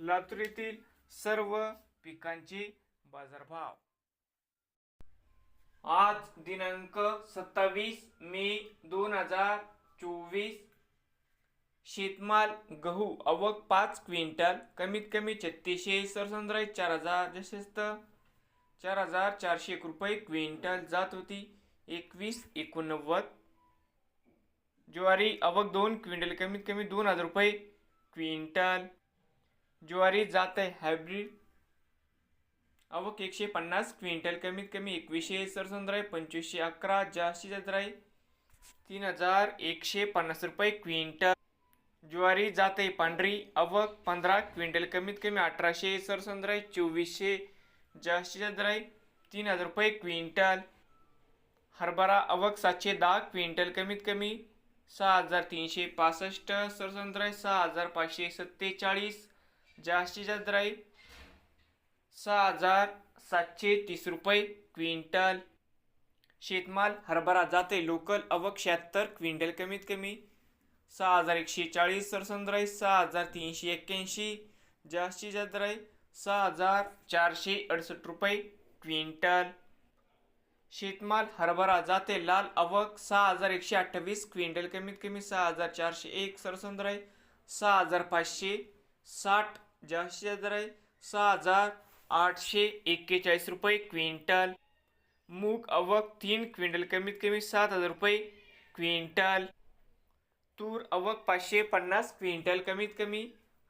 लातूर येथील सर्व पिकांचे बाजारभाव. आज दिनांक सत्तावीस मे दोन हजार चोवीस. शेतमाल गहू अवक पाच क्विंटल कमीत कमी छत्तीसशे सरसंद्राय चार हजार जसेच चार हजार चारशे एक रुपये क्विंटल जात होती एकवीस एकोणनव्वद. ज्वारी अवक दोन क्विंटल कमीत कमी दोन हजार रुपये क्विंटल. ज्वारी जात आहे हायब्रिड आवक एकशे पन्नास क्विंटल कमीत कमी एकवीसशे सरसंद्राई पंचवीसशे अकरा जास्तीत जास्त आहे तीन हजार एकशे पन्नास रुपये क्विंटल. ज्वारी जाते पांढरी आवक पंधरा क्विंटल कमीत कमी अठराशे सरसंद्राई चोवीसशे जास्तीत जास्त आहे तीन हजार रुपये क्विंटल. हरभरा आवक सातशे दहा क्विंटल कमीत कमी सहा हजार तीनशे पासष्ट सरसंद्राई सहा हजार पाचशे सत्तेचाळीस. जास्तीत जास्त राहील सहा हजार सातशे तीस रुपये क्विंटल. शेतमाल हरभरा जाते लोकल अवक शहात्तर क्विंटल कमीत कमी सहा हजार एकशे चाळीस सरसंद्राई सहा हजार तीनशे एक्क्याऐंशी. जास्तीत जास्त आहे सहा हजार चारशे अडसष्ट रुपये क्विंटल. शेतमाल हरभरा जाते लाल अवक सहा हजार एकशे अठ्ठावीस क्विंटल कमीत कमी सहा हजार चारशे एक सरसंद्राई सहा हजार पाचशे साठ जास्तीत जास्त आहे सहा हजार आठशे एक्केचाळीस रुपये क्विंटल. मूग अवक तीन क्विंटल कमीत कमी सात हजार रुपये क्विंटल. तूर अवक पाचशे पन्नास क्विंटल कमीत कमी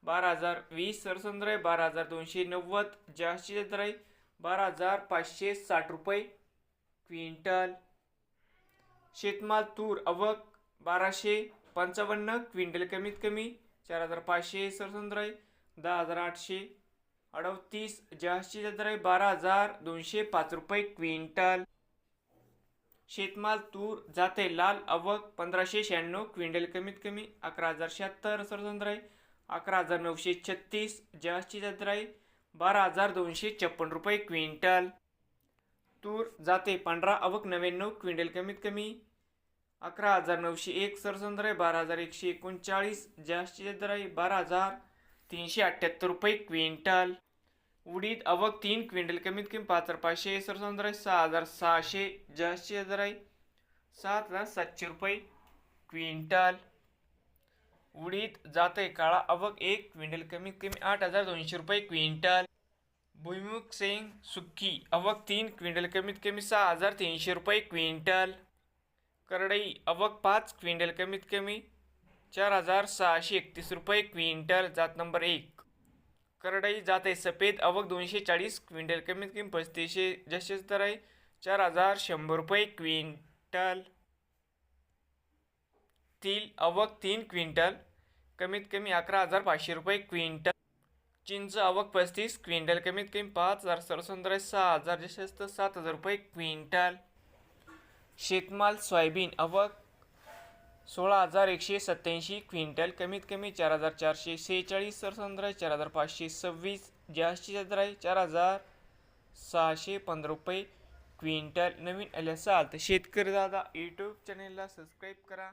बारा हजार वीस. सरसंद्राई बारा हजार दोनशे नव्वद. जास्तीत जास्त आहे बारा हजार पाचशे साठ रुपये क्विंटल. शेतमाल तूर अवक बाराशे पंचावन्न क्विंटल कमीत कमी चार हजार पाचशे. सरसंद्राई दहा हजार आठशे अडतीस जहाजची जास्त बारा हजार दोनशे पाच रुपये क्विंटल. शेतमाल तूर जाते लाल अवक पंधराशे शहाण्णव क्विंटल कमीत कमी अकरा हजार शहात्तर सरसंद्राई अकरा हजार नऊशे छत्तीस जहाजची जास्त आहे बारा हजार दोनशे छप्पन रुपये क्विंटल. तूर जाते पांढरा अवक नव्याण्णव क्विंटल कमीत कमी अकरा हजार नऊशे एक सरसंद्राई बारा हजार एकशे एकोणचाळीस जहाजची जास्त आहे बारा हजार तीनशे अठ्ठ्याहत्तर रुपये क्विंटल. उडीद अवक तीन क्विंटल. कमीत कमी पाच हजार पाचशे आहे सहा हजार सहाशे जास्तीत हजार आहे. सात हजार सातशे रुपये क्विंटल. उडीद आहे काळा आवक एक क्विंटल. कमीत कमी आठ हजार दोनशे रुपये क्विंटल. भुईमुख सेंग सुक्की अवक तीन क्विंटल. कमीत कमी सहा हजार तीनशे रुपये क्विंटल. करडई अवक पाच क्विंटल. कमीत कमी चार हजार सहाशे एकतीस रुपये क्विंटल जात नंबर एक. करडई आहे सफेद आवक दोनशे चाळीस क्विंटल कमीत कमी पस्तीसशे जसे तर आहे चार हजार शंभर रुपये क्विंटल. तील आवक तीन क्विंटल कमीत कमी अकरा हजार पाचशे रुपये क्विंटल. चिंच आवक पस्तीस क्विंटल कमीत कमी पाच हजार सरसंद्राई सहा हजार जसे तर सात हजार रुपये क्विंटल. शेतमाल सोयाबीन आवक सोळा हजार एकशे सत्याऐंशी क्विंटल कमीत कमी चार हजार चारशे सेहेचाळीस सरसंद्राई चार हजार पाचशे सव्वीस जास्तीत जास्त चार हजार सहाशे पंधरा रुपये क्विंटल नवीन आले असाल तर शेतकरी दादा यूट्यूब चॅनेलला सबस्क्राईब करा.